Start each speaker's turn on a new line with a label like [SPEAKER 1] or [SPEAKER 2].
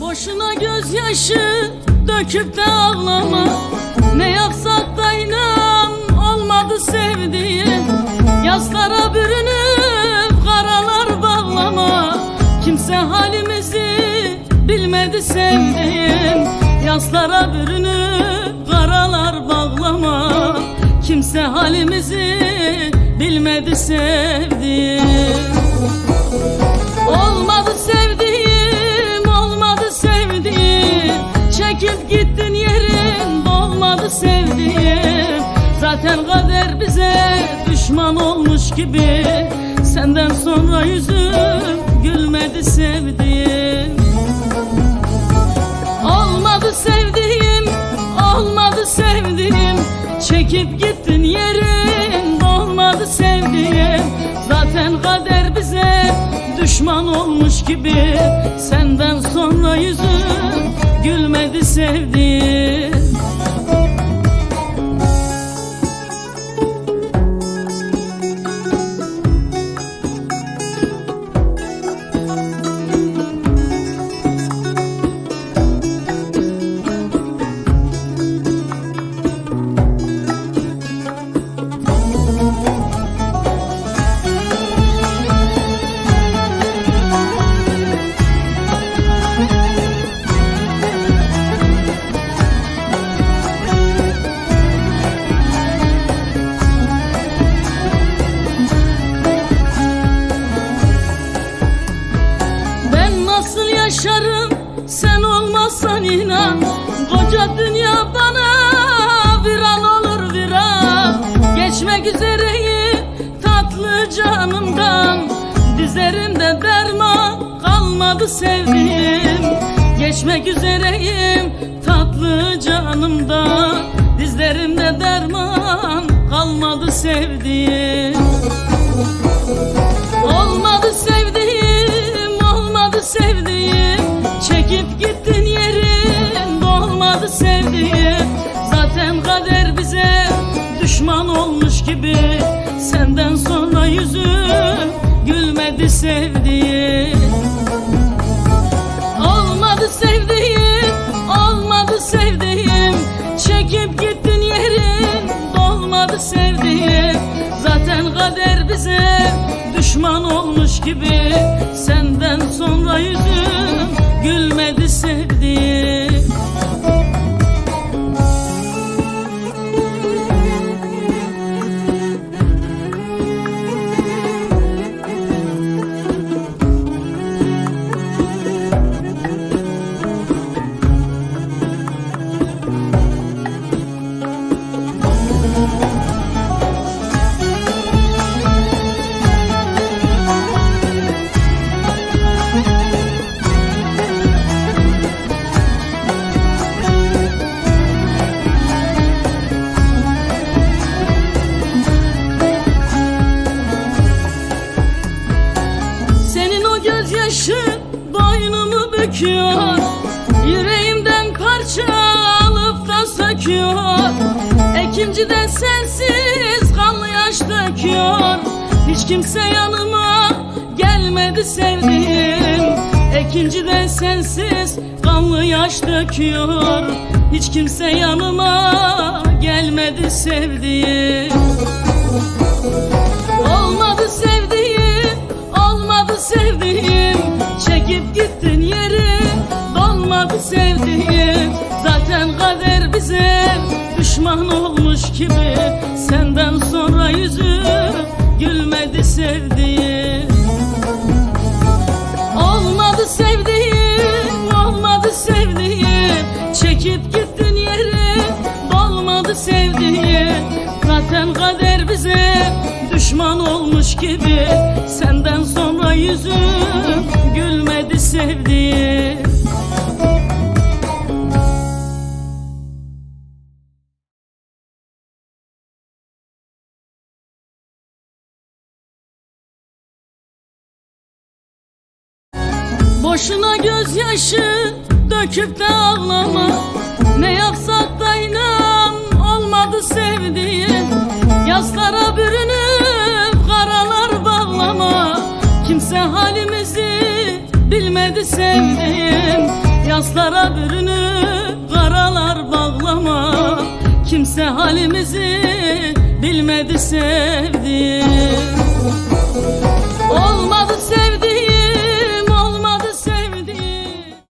[SPEAKER 1] Boşuna gözyaşı döküp de ağlama. Ne yapsak da inan olmadı sevdiğim Yaslara bürünüp karalar bağlama. Kimse halimizi bilmedi sevdiğim Yaslara bürünüp karalar bağlama. Kimse halimizi bilmedi sevdiğim Olmadı düşman olmuş gibi Senden sonra yüzüm gülmedi sevdiğim. Olmadı sevdiğim, olmadı sevdiğim. Çekip gittin yerin, dolmadı sevdiğim. Zaten kader bize düşman olmuş gibi Senden sonra yüzüm gülmedi sevdiğim Dünya bana viran olur viran Geçmek üzereyim tatlı canımdan. Dizlerimde derman kalmadı sevdiğim. Geçmek üzereyim tatlı canımdan. Dizlerimde derman kalmadı sevdiğim sevdiğim Zaten kader bize düşman olmuş gibi. Senden sonra yüzüm gülmedi sevdiğim Olmadı sevdiğim, olmadı sevdiğim. Çekip gittin yerin, dolmadı sevdiğim. Zaten kader bize düşman olmuş gibi. Senden sonra yüzüm Gözyaşın boynumu büküyor. Yüreğimden parça alıp da söküyor. Ekimciden sensiz kanlı yaş döküyor. Hiç kimse yanıma gelmedi sevdiğim. Ekinciden sensiz kanlı yaş döküyor. Hiç kimse yanıma gelmedi sevdiğim. Olmadı sevdiğim, sevdiğim Zaten kader bize düşman olmuş gibi. Senden sonra yüzüm gülmedi sevdiğim Olmadı sevdiğim, olmadı sevdiğim Çekip gittin yeri, dolmadı sevdiğim Zaten kader bize düşman olmuş gibi. Senden sonra yüzüm gülmedi sevdiğim Boşuna gözyaşı döküp de ağlama. Ne yapsak da inan olmadı sevdiğim. Yaslara bürünüp karalar bağlama. Kimse halimizi bilmedi sevdiğim. Yaslara bürünüp karalar bağlama. Kimse halimizi bilmedi sevdi